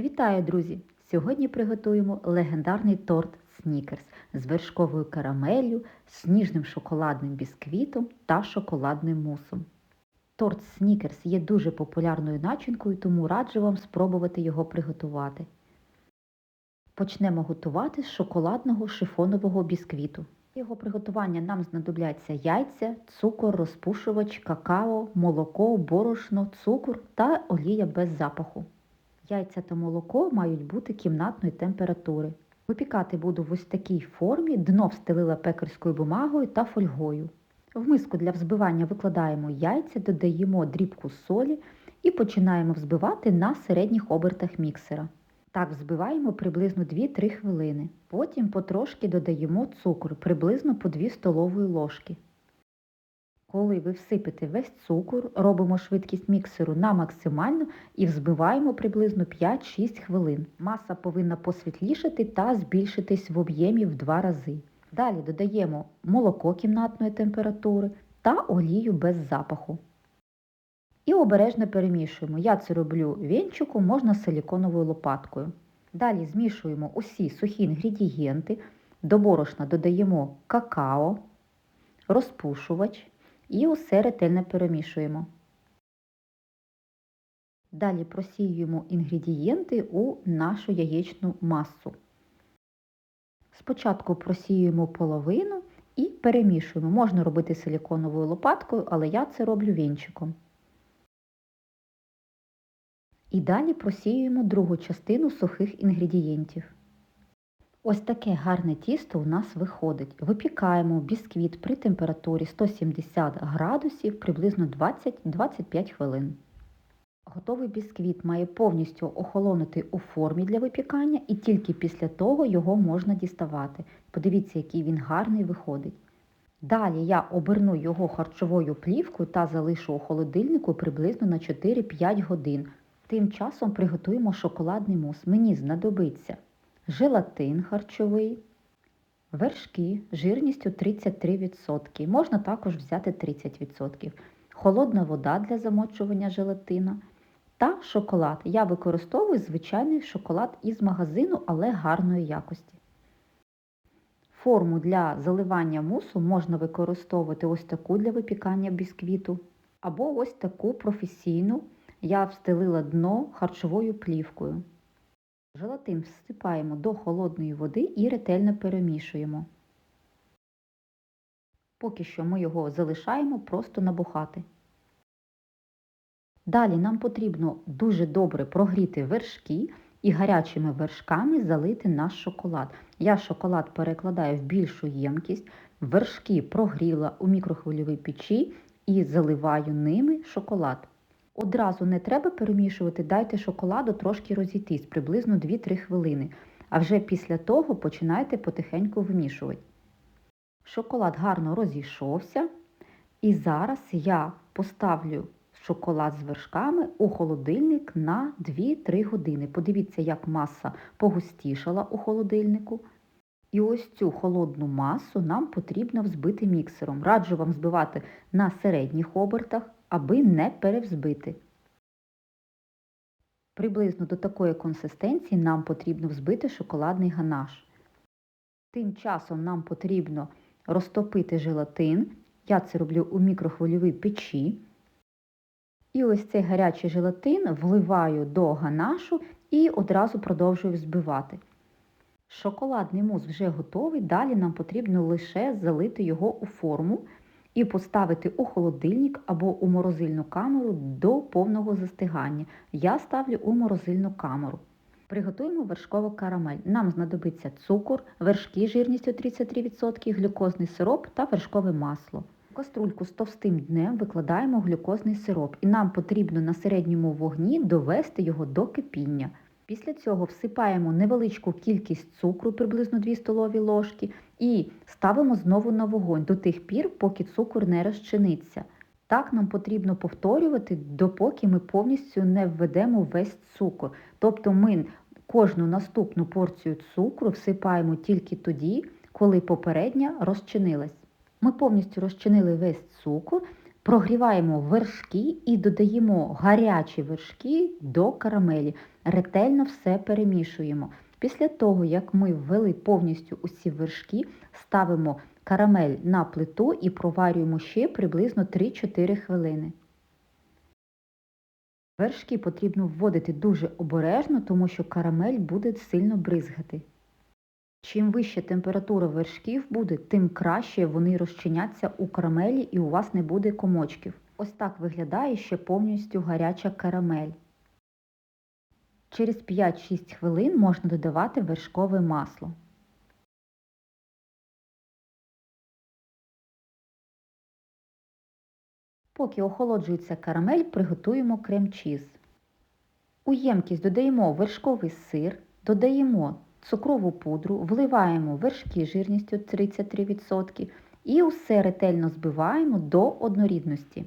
Вітаю, друзі! Сьогодні приготуємо легендарний торт Снікерс з вершковою карамеллю, сніжним шоколадним бісквітом та шоколадним мусом. Торт Снікерс є дуже популярною начинкою, тому раджу вам спробувати його приготувати. Почнемо готувати з шоколадного шифонового бісквіту. Його приготування нам знадобляться яйця, цукор, розпушувач, какао, молоко, борошно, цукор та олія без запаху. Яйця та молоко мають бути кімнатної температури. Випікати буду в ось такій формі, дно встелила пекарською бумагою та фольгою. В миску для взбивання викладаємо яйця, додаємо дрібку солі і починаємо взбивати на середніх обертах міксера. Так взбиваємо приблизно 2-3 хвилини. Потім потрошки додаємо цукор, приблизно по 2 столової ложки. Коли ви всипите весь цукор, робимо швидкість міксеру на максимальну і взбиваємо приблизно 5-6 хвилин. Маса повинна посвітлішати та збільшитись в об'ємі в 2 рази. Далі додаємо молоко кімнатної температури та олію без запаху. І обережно перемішуємо. Я це роблю вінчиком, можна силіконовою лопаткою. Далі змішуємо усі сухі інгредієнти, до борошна додаємо какао, розпушувач і усе ретельно перемішуємо. Далі просіюємо інгредієнти у нашу яєчну масу. Спочатку просіюємо половину і перемішуємо. Можна робити силіконовою лопаткою, але я це роблю вінчиком. І далі просіюємо другу частину сухих інгредієнтів. Ось таке гарне тісто у нас виходить. Випікаємо бісквіт при температурі 170 градусів приблизно 20-25 хвилин. Готовий бісквіт має повністю охолонути у формі для випікання і тільки після того його можна діставати. Подивіться, який він гарний виходить. Далі я оберну його харчовою плівкою та залишу у холодильнику приблизно на 4-5 годин. Тим часом приготуємо шоколадний мус. Мені знадобиться желатин харчовий, вершки жирністю 33%. Можна також взяти 30%. Холодна вода для замочування желатина та шоколад. Я використовую звичайний шоколад із магазину, але гарної якості. Форму для заливання мусу можна використовувати ось таку для випікання бісквіту, або ось таку професійну. Я встелила дно харчовою плівкою. Желатин всипаємо до холодної води і ретельно перемішуємо. Поки що ми його залишаємо просто набухати. Далі нам потрібно дуже добре прогріти вершки і гарячими вершками залити наш шоколад. Я шоколад перекладаю в більшу ємкість, вершки прогріла у мікрохвильовій печі і заливаю ними шоколад. Одразу не треба перемішувати, дайте шоколаду трошки розійтись, приблизно 2-3 хвилини. А вже після того починайте потихеньку вимішувати. Шоколад гарно розійшовся. І зараз я поставлю шоколад з вершками у холодильник на 2-3 години. Подивіться, як маса погустішала у холодильнику. І ось цю холодну масу нам потрібно взбити міксером. Раджу вам збивати на середніх обертах, аби не перевзбити. Приблизно до такої консистенції нам потрібно взбити шоколадний ганаш. Тим часом нам потрібно розтопити желатин. Я це роблю у мікрохвильовій печі. І ось цей гарячий желатин вливаю до ганашу і одразу продовжую взбивати. Шоколадний мус вже готовий, далі нам потрібно лише залити його у форму і поставити у холодильник або у морозильну камеру до повного застигання. Я ставлю у морозильну камеру. Приготуємо вершкову карамель. Нам знадобиться цукор, вершки жирністю 33%, глюкозний сироп та вершкове масло. В каструльку з товстим днем викладаємо глюкозний сироп і нам потрібно на середньому вогні довести його до кипіння. Після цього всипаємо невеличку кількість цукру, приблизно 2 столові ложки, і ставимо знову на вогонь до тих пір, поки цукор не розчиниться. Так нам потрібно повторювати, допоки ми повністю не введемо весь цукор. Тобто ми кожну наступну порцію цукру всипаємо тільки тоді, коли попередня розчинилась. Ми повністю розчинили весь цукор, Прогріваємо вершки і додаємо гарячі вершки до карамелі. Ретельно все перемішуємо. Після того, як ми ввели повністю усі вершки, ставимо карамель на плиту і проварюємо ще приблизно 3-4 хвилини. Вершки потрібно вводити дуже обережно, тому що карамель буде сильно бризгати. Чим вища температура вершків буде, тим краще вони розчиняться у карамелі і у вас не буде комочків. Ось так виглядає ще повністю гаряча карамель. Через 5-6 хвилин можна додавати вершкове масло. Поки охолоджується карамель, приготуємо крем-чіз. У ємкість додаємо вершковий сир, додаємо цукрову пудру, вливаємо вершки жирністю 33% і усе ретельно збиваємо до однорідності.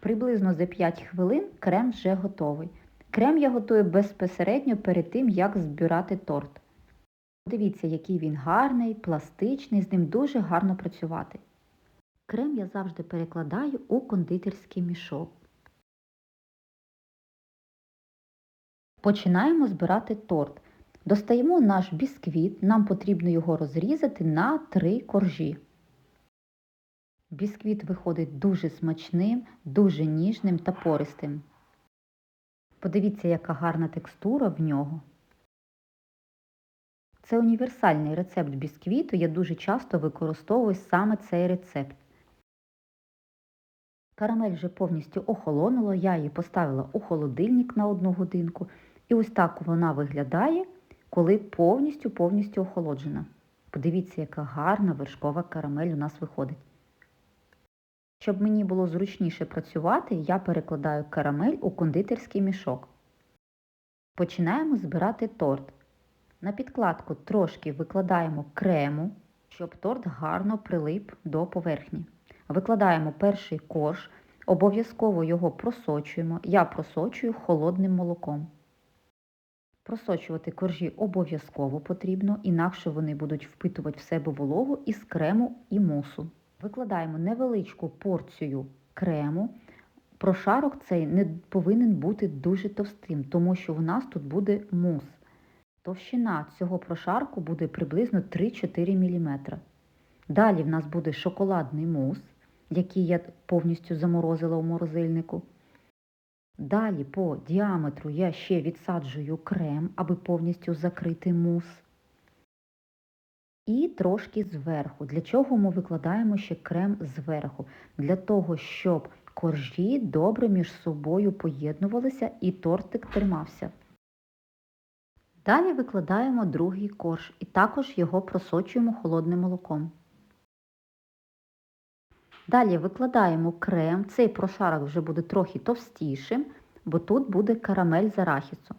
Приблизно за 5 хвилин крем вже готовий. Крем я готую безпосередньо перед тим, як збирати торт. Дивіться, який він гарний, пластичний, з ним дуже гарно працювати. Крем я завжди перекладаю у кондитерський мішок. Починаємо збирати торт. Достаємо наш бісквіт, нам потрібно його розрізати на три коржі. Бісквіт виходить дуже смачним, дуже ніжним та пористим. Подивіться, яка гарна текстура в нього. Це універсальний рецепт бісквіту, я дуже часто використовую саме цей рецепт. Карамель вже повністю охолонула, я її поставила у холодильник на одну годинку. І ось так вона виглядає, коли повністю-повністю охолоджена. Подивіться, яка гарна вершкова карамель у нас виходить. Щоб мені було зручніше працювати, я перекладаю карамель у кондитерський мішок. Починаємо збирати торт. На підкладку трошки викладаємо крему, щоб торт гарно прилип до поверхні. Викладаємо перший корж, обов'язково його просочуємо. Я просочую холодним молоком. Просочувати коржі обов'язково потрібно, інакше вони будуть впитувати в себе вологу із крему і мусу. Викладаємо невеличку порцію крему. Прошарок цей не повинен бути дуже товстим, тому що у нас тут буде мус. Товщина цього прошарку буде приблизно 3-4 мм. Далі в нас буде шоколадний мус, який я повністю заморозила у морозильнику. Далі по діаметру я ще відсаджую крем, аби повністю закрити мус. І трошки зверху. Для чого ми викладаємо ще крем зверху? Для того, щоб коржі добре між собою поєднувалися і тортик тримався. Далі викладаємо другий корж і також його просочуємо холодним молоком. Далі викладаємо крем, цей прошарок вже буде трохи товстішим, бо тут буде карамель з арахісу.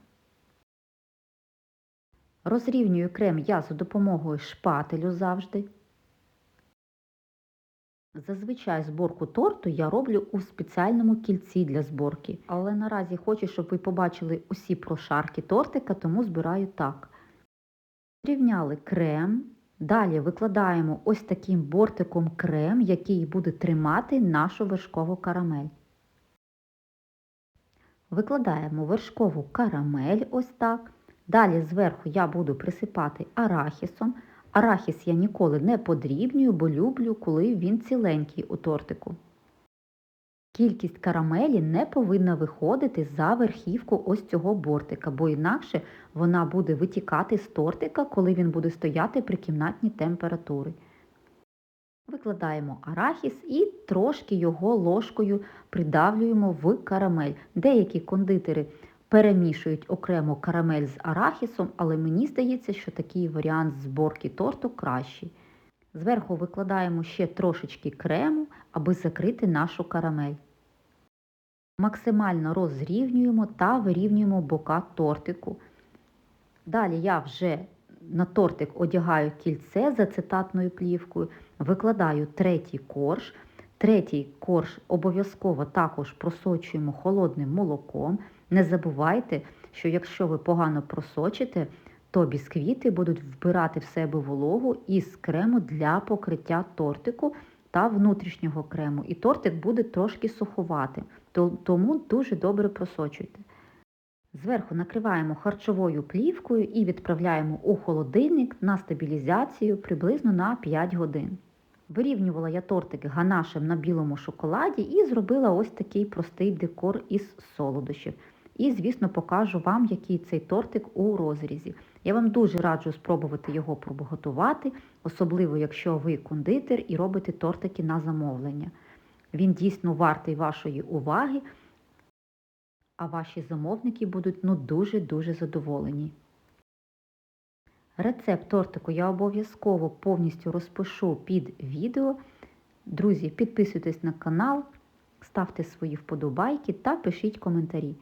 Розрівнюю крем я за допомогою шпателю завжди. Зазвичай зборку торту я роблю у спеціальному кільці для зборки, але наразі хочу, щоб ви побачили усі прошарки тортика, тому збираю так. Зрівняли крем, далі викладаємо ось таким бортиком крем, який буде тримати нашу вершкову карамель. Викладаємо вершкову карамель ось так. Далі зверху я буду присипати арахісом. Арахіс я ніколи не подрібнюю, бо люблю, коли він ціленький у тортику. Кількість карамелі не повинна виходити за верхівку ось цього бортика, бо інакше вона буде витікати з тортика, коли він буде стояти при кімнатній температурі. Викладаємо арахіс і трошки його ложкою придавлюємо в карамель. Деякі кондитери перемішують окремо карамель з арахісом, але мені здається, що такий варіант зборки торту кращий. Зверху викладаємо ще трошечки крему, аби закрити нашу карамель. Максимально розрівнюємо та вирівнюємо бока тортику. Далі я вже на тортик одягаю кільце з ацетатною плівкою, викладаю третій корж. Третій корж обов'язково також просочуємо холодним молоком. Не забувайте, що якщо ви погано просочите, то бісквіти будуть вбирати в себе вологу із крему для покриття тортику та внутрішнього крему, і тортик буде трошки сухувати, тому дуже добре просочуйте. Зверху накриваємо харчовою плівкою і відправляємо у холодильник на стабілізацію приблизно на 5 годин. Вирівнювала я тортик ганашем на білому шоколаді і зробила ось такий простий декор із солодощів. І, звісно, покажу вам, який цей тортик у розрізі. Я вам дуже раджу спробувати його приготувати, особливо якщо ви кондитер і робите тортики на замовлення. Він дійсно вартий вашої уваги, а ваші замовники будуть ну дуже-дуже задоволені. Рецепт тортику я обов'язково повністю розпишу під відео. Друзі, підписуйтесь на канал, ставте свої вподобайки та пишіть коментарі.